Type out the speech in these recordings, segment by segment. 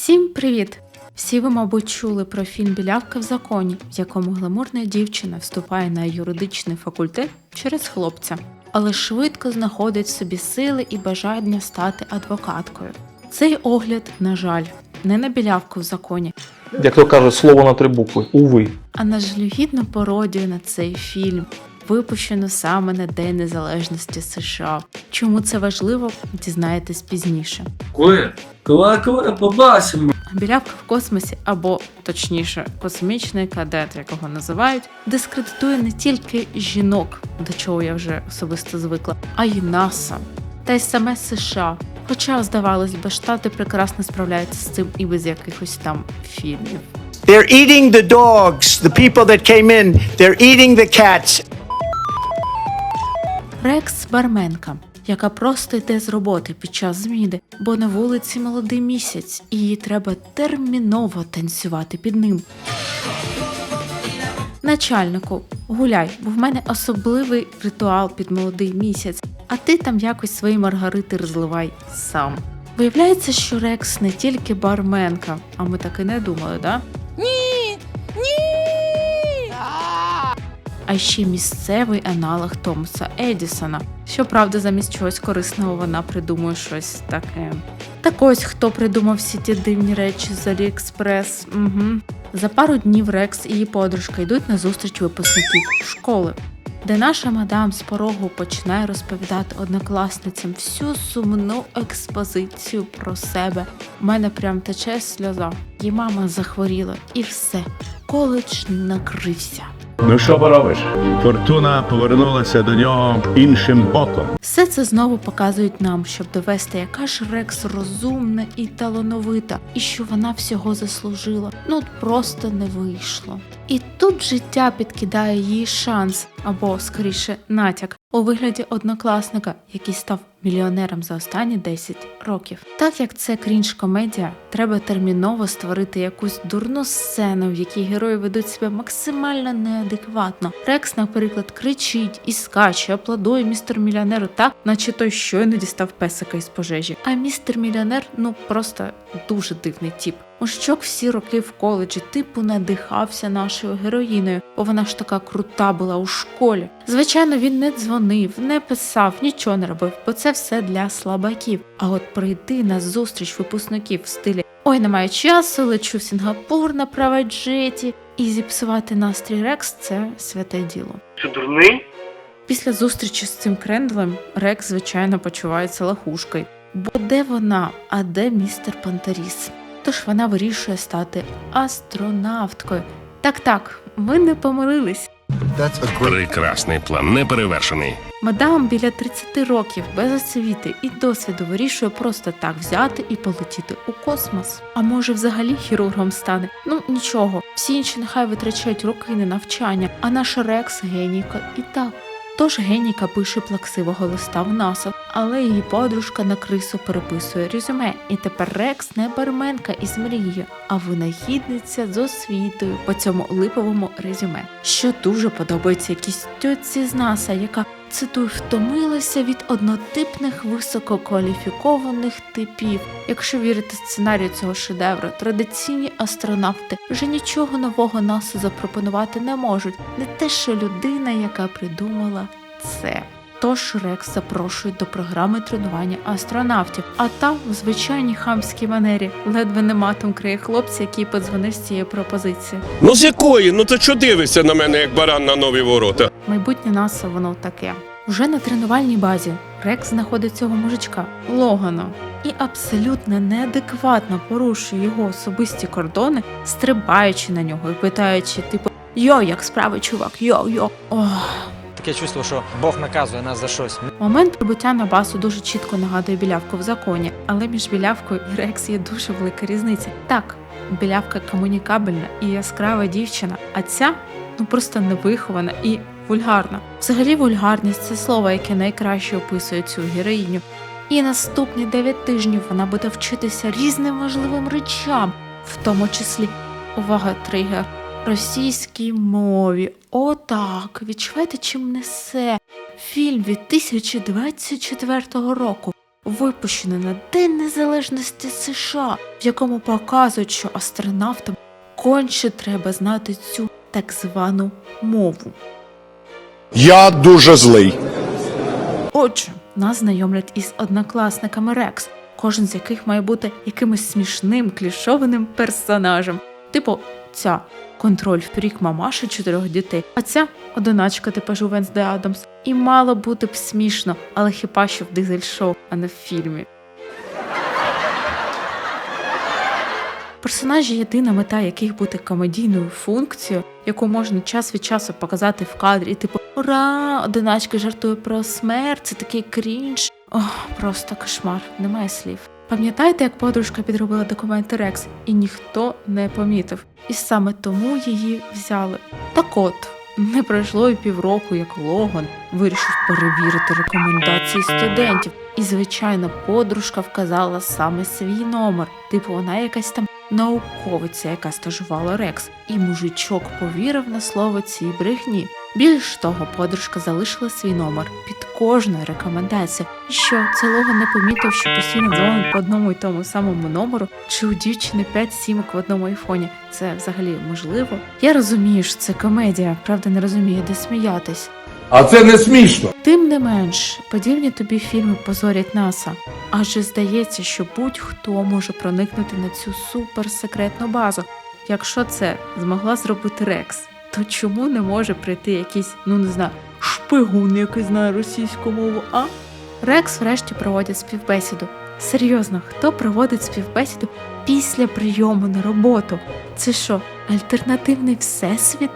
Всім привіт! Всі ви, мабуть, чули про фільм Білявка в законі, в якому гламурна дівчина вступає на юридичний факультет через хлопця, але швидко знаходить в собі сили і бажання стати адвокаткою. Цей огляд, на жаль, не на білявку в законі, Як то каже, слово на три букви. Уви. а на жалюгідну пародію на цей фільм, випущену саме на День Незалежності США. Чому це важливо, дізнаєтесь пізніше. Коли? Коли, коли побачимо. Білявка в космосі, або точніше, космічний кадет, якого називають, дискредитує не тільки жінок, до чого я вже особисто звикла, а й НАСА та й саме США. Хоча, здавалось би, штати прекрасно справляються з цим і без якихось там фільмів. They're eating the dogs, the people that came in. They're eating the cats. Рекс барменка, яка просто йде з роботи під час зміни, бо на вулиці молодий місяць, і їй треба терміново танцювати під ним. Начальнику, гуляй, бо в мене особливий ритуал під молодий місяць, а ти там якось свої маргарити розливай сам. Виявляється, що Рекс не тільки барменка, а ми так і не думали, да? А ще місцевий аналог Томаса Едісона. Щоправда, замість чогось корисного вона придумує щось таке. Так ось хто придумав всі ті дивні речі з Аліекспрес. Угу. За пару днів Рекс і її подружка йдуть на зустріч випускників школи, де наша мадам з порогу починає розповідати однокласницям всю сумну експозицію про себе. У мене прям тече сльоза. Її мама захворіла, і все. Коледж накрився. Ну що поробиш? Фортуна повернулася до нього іншим боком. Все це знову показують нам, щоб довести, яка ж Рекс розумна і талановита, і що вона всього заслужила. Ну просто не вийшло. І тут життя підкидає їй шанс, або скоріше натяк, у вигляді однокласника, який став мільйонером за останні 10 років. Так як це крінж комедія, треба терміново створити якусь дурну сцену, в якій герої ведуть себе максимально неадекватно. Рекс, наприклад, кричить і скаче, аплодує містер мільйонеру так, наче той щойно дістав песика із пожежі. А містер мільйонер ну просто дуже дивний тіп. Мужичок всі роки в коледжі типу надихався нашою героїною, бо вона ж така крута була у школі. Звичайно, він не дзвонив, не писав, нічого не робив, бо це все для слабаків. А от прийти на зустріч випускників в стилі Ой, немає часу, лечу в Сінгапур на правайджеті і зіпсувати настрій Рекс це святе діло. Що дурний? Після зустрічі з цим крендлем Рекс, звичайно, почувається лахушкою. Бо де вона, а де містер Пантаріс? Тож вона вирішує стати астронавткою. Так, так, ви не помилились. Прекрасний план, неперевершений. Мадам біля 30 років без освіти і досвіду вирішує просто так взяти і полетіти у космос. А може, взагалі хірургом стане? Ну нічого, всі інші нехай витрачають роки на навчання, а наш Рекс генійка і так. Тож Геніка пише плаксивого листа в НАСА, але її подружка на крису переписує резюме. І тепер Рекс не барменка із мрією, а винахідниця з освітою по цьому липовому резюме. Що дуже подобається якійсь тьоці з НАСА, яка цитую, втомилася від однотипних висококваліфікованих типів. Якщо вірити сценарію цього шедевру, традиційні астронавти вже нічого нового НАСА запропонувати не можуть, не те, що людина, яка придумала це. Тож Рекс запрошують до програми тренування астронавтів, а там в звичайній хамській манері ледве не матом криє хлопця, який подзвонив з цією пропозицією. Ну з якої? Ну ти що дивишся на мене, як баран на нові ворота? Майбутнє НАСА воно таке. Вже на тренувальній базі Рекс знаходить цього мужичка Логана і абсолютно неадекватно порушує його особисті кордони, стрибаючи на нього і питаючи, типу, йо, як справи, чувак, йо, йо. Ох. Таке чувство, що Бог наказує нас за щось. Момент прибуття на басу дуже чітко нагадує білявку в законі, але між білявкою і Рекс є дуже велика різниця. Так, білявка комунікабельна і яскрава дівчина, а ця ну просто невихована і вульгарна. Взагалі, вульгарність це слово, яке найкраще описує цю героїню. І наступні 9 тижнів вона буде вчитися різним важливим речам, в тому числі увага, тригер російській мові. Отак, відчувайте, чим несе фільм від 2024 року. випущене на День Незалежності США, в якому показують, що астронавтам конче треба знати цю так звану мову. Я дуже злий. Отже, нас знайомлять із однокласниками Рекс, кожен з яких має бути якимось смішним клішованим персонажем. Типу, ця контроль впрік мамаші чотирьох дітей, а ця одиначка типажу Венсде Адамс. І мало бути б смішно, але хіба що в дизель-шоу, а не в фільмі. Персонажі єдина мета яких бути комедійною функцією, яку можна час від часу показати в кадрі, типу Ура! Одиначка жартує про смерть, це такий крінж. Ох, просто кошмар, немає слів. Пам'ятаєте, як подружка підробила документи Рекс, і ніхто не помітив. І саме тому її взяли. Так от, не пройшло і півроку, як Логан вирішив перевірити рекомендації студентів. І, звичайно, подружка вказала саме свій номер. Типу, вона якась там науковиця, яка стажувала Рекс, і мужичок повірив на слово цій брехні. Більш того, подружка залишила свій номер під кожною рекомендацією. І що це Логан не помітив, що постійно дзвонить по одному і тому самому номеру, чи у дівчини 5 сімок в одному айфоні. Це взагалі можливо. Я розумію, що це комедія, правда, не розумію, де сміятись. А це не смішно. Тим не менш, подібні тобі фільми позорять НАСА, адже здається, що будь-хто може проникнути на цю суперсекретну базу. Якщо це змогла зробити Рекс, то чому не може прийти якийсь, ну не знаю, шпигун, який знає російську мову, а? Рекс врешті проводять співбесіду. Серйозно, хто проводить співбесіду після прийому на роботу? Це що, альтернативний всесвіт?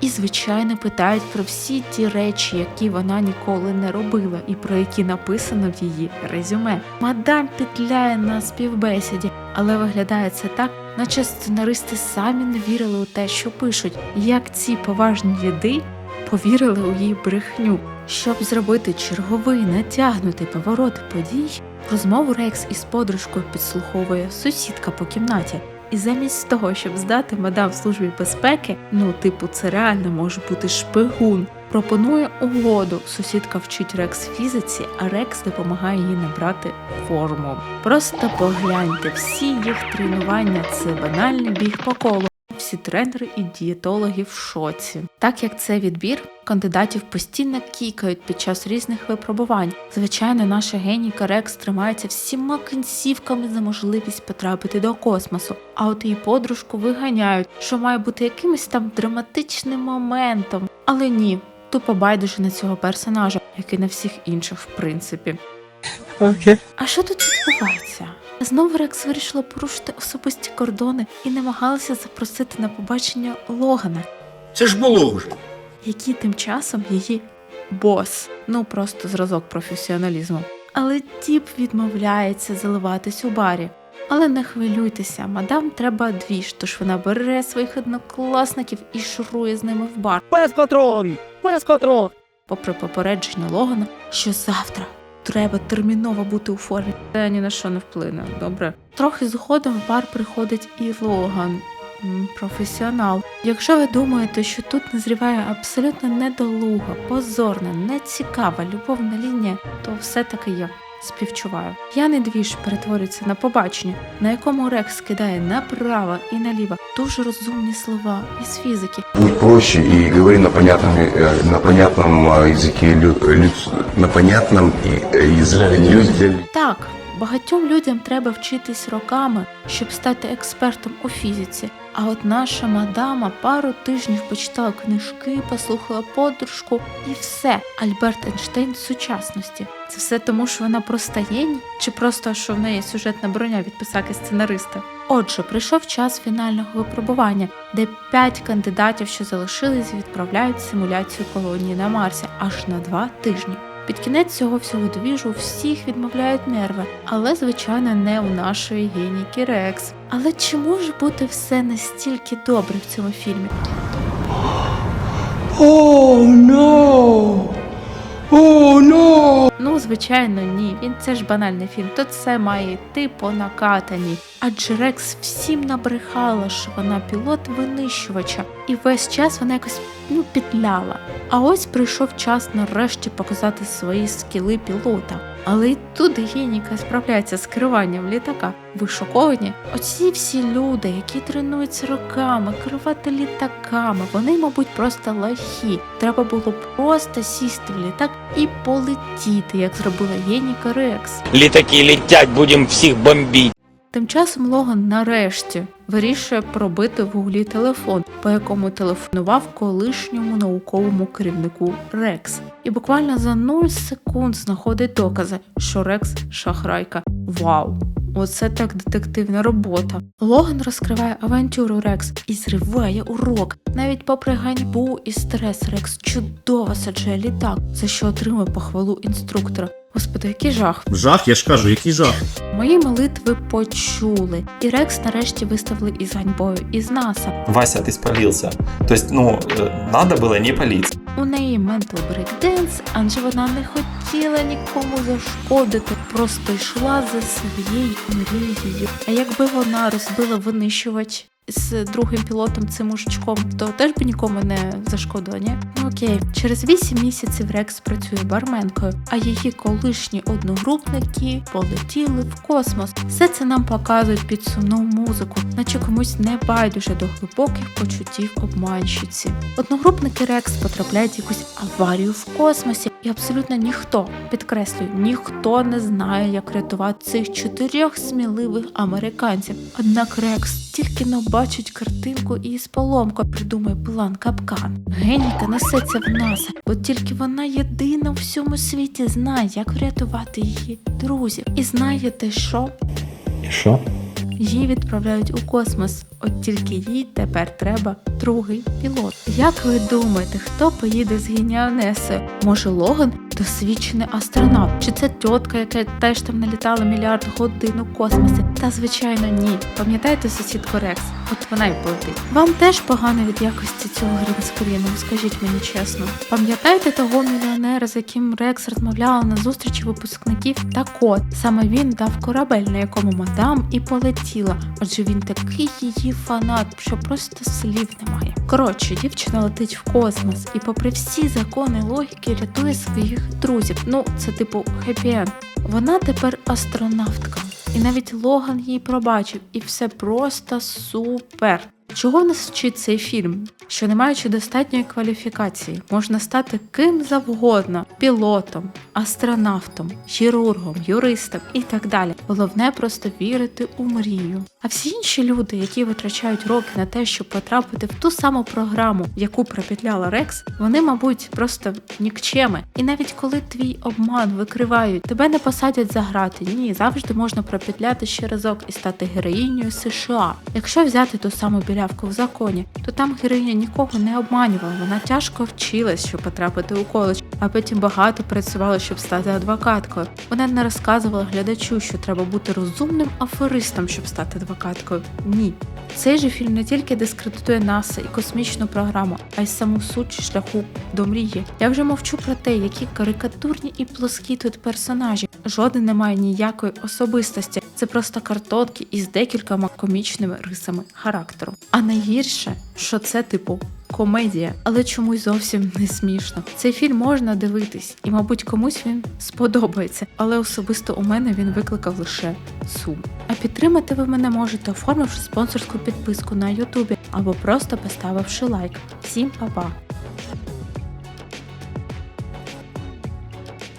І, звичайно, питають про всі ті речі, які вона ніколи не робила, і про які написано в її резюме. Мадам петляє на співбесіді, але виглядає це так, наче сценаристи самі не вірили у те, що пишуть, як ці поважні діди повірили у її брехню. Щоб зробити черговий натягнутий поворот подій, розмову Рекс із подружкою підслуховує сусідка по кімнаті. І замість того, щоб здати мадам службі безпеки, ну, типу, це реально може бути шпигун, пропонує угоду. Сусідка вчить Рекс фізиці, а Рекс допомагає їй набрати форму. Просто погляньте, всі їх тренування це банальний біг по колу. Всі тренери і дієтологи в шоці. Так як це відбір, кандидатів постійно кікають під час різних випробувань. Звичайно, наша генійка Рекс тримається всіма кінцівками за можливість потрапити до космосу. А от її подружку виганяють, що має бути якимось там драматичним моментом. Але ні, тупо байдуже на цього персонажа, як і на всіх інших, в принципі. А що тут відбувається? Знову Рекс вирішила порушити особисті кордони і намагалася запросити на побачення Логана, Це ж було вже. який тим часом її бос. Ну просто зразок професіоналізму. Але тіп відмовляється заливатись у барі. Але не хвилюйтеся, мадам треба двіж, тож вона бере своїх однокласників і шурує з ними в бар. Без патрон! Без патрон! попри попередження Логана, що завтра треба терміново бути у формі. Це ні на що не вплине, добре. Трохи згодом в бар приходить і Логан. Професіонал. Якщо ви думаєте, що тут назріває абсолютно недолуга, позорна, нецікава любовна лінія, то все-таки я співчуваю. П'яний двіж перетворюється на побачення, на якому Рекс кидає направо і наліво дуже розумні слова із фізики, Будь проще и говори на понятном, э, на понятном э, языке, лю- люд- на понятном и- э, языке людям. Так, багатьом людям треба вчитись роками, щоб стати експертом у фізиці. А от наша мадама пару тижнів почитала книжки, послухала подружку і все. Альберт Ейнштейн сучасності. Це все тому, що вона просто геній? чи просто що в неї сюжетна броня від писаки сценариста? Отже, прийшов час фінального випробування, де п'ять кандидатів, що залишились, відправляють симуляцію колонії на Марсі аж на два тижні. Під кінець цього всього двіжу всіх відмовляють нерви, але звичайно не у нашої генійки Рекс. Але чи може бути все настільки добре в цьому фільмі? Ну, звичайно, ні. Він це ж банальний фільм. То це має йти по накатані. Адже Рекс всім набрехала, що вона пілот винищувача, і весь час вона якось ну підляла. А ось прийшов час нарешті показати свої скіли пілота. Але й тут геніка справляється з керуванням літака. Ви шоковані? Оці всі люди, які тренуються роками, керувати літаками, вони, мабуть, просто лохи. Треба було просто сісти в літак і полетіти, як зробила Геніка Рекс. Літаки летять, будемо всіх бомбити. Тим часом Логан нарешті вирішує пробити в гуглі телефон, по якому телефонував колишньому науковому керівнику Рекс. І буквально за 0 секунд знаходить докази, що Рекс шахрайка. Вау! Оце так детективна робота. Логан розкриває авантюру Рекс і зриває урок. Навіть попри ганьбу і стрес, Рекс чудово саджає літак, за що отримує похвалу інструктора. Господи, який жах! Жах, я ж кажу, який жах. Мої молитви почули, і Рекс нарешті виставили із ганьбою із НАСА. Вася, ты спалился. То есть, ну, э, надо было не палиться. У неї ментал брейкденс, адже вона не хотіла нікому зашкодити, просто йшла за своєю мрією. А якби вона розбила винищувач з другим пілотом цим мужичком, то теж би нікому не зашкодила, ні? Окей, через 8 місяців Рекс працює барменкою, а її колишні одногрупники полетіли в космос. Все це нам показують під сумну музику, наче комусь не байдуже до глибоких почуттів обманщиці. Одногрупники Рекс потрапляють в якусь аварію в космосі, і абсолютно ніхто, підкреслюю, ніхто не знає, як рятувати цих чотирьох сміливих американців. Однак Рекс тільки но бачить картинку і з поломкою придумує план капкан. Геніка несеться в НАСА, бо тільки вона єдина в всьому світі знає, як врятувати її друзів. І знаєте що? Що? Її відправляють у космос, от тільки їй тепер треба другий пілот. Як ви думаєте, хто поїде з геніанесою? Може Логан досвідчений астронавт? Чи це тітка, яка теж там налітала мільярд годин у космосі? Та звичайно ні. Пам'ятаєте сусідку Рекс? От вона й полетить. Вам теж погано від якості цього грінскріну, скажіть мені чесно. Пам'ятаєте того мільйонера, з яким Рекс розмовляла на зустрічі випускників? Так от саме він дав корабель, на якому мадам і полетіла. Отже, він такий її фанат, що просто слів немає. Коротше, дівчина летить в космос і, попри всі закони логіки, рятує своїх друзів. Ну, це типу хеппі-енд. Вона тепер астронавтка. І навіть Логан їй пробачив, і все просто супер. Чого нас вчить цей фільм? Що не маючи достатньої кваліфікації, можна стати ким завгодно: пілотом, астронавтом, хірургом, юристом і так далі. Головне просто вірити у мрію. А всі інші люди, які витрачають роки на те, щоб потрапити в ту саму програму, яку пропетляла Рекс, вони, мабуть, просто нікчеми. І навіть коли твій обман викривають, тебе не посадять за грати. Ні, завжди можна пропетляти ще разок і стати героїнею США. Якщо взяти ту саму білявку в законі, то там героїня нікого не обманювала. Вона тяжко вчилась, щоб потрапити у коледж, а потім багато працювала, щоб стати адвокаткою. Вона не розказувала глядачу, що треба бути розумним аферистом, щоб стати адвокаткою. Ні. Цей же фільм не тільки дискредитує НАСА і космічну програму, а й саму суть шляху до мрії. Я вже мовчу про те, які карикатурні і плоскі тут персонажі. Жоден не має ніякої особистості. Це просто картотки із декількома комічними рисами характеру. А найгірше, що це типу. Комедія, але чомусь зовсім не смішно. Цей фільм можна дивитись, і, мабуть, комусь він сподобається, але особисто у мене він викликав лише сум. А підтримати ви мене можете, оформивши спонсорську підписку на Ютубі або просто поставивши лайк. Всім па-па!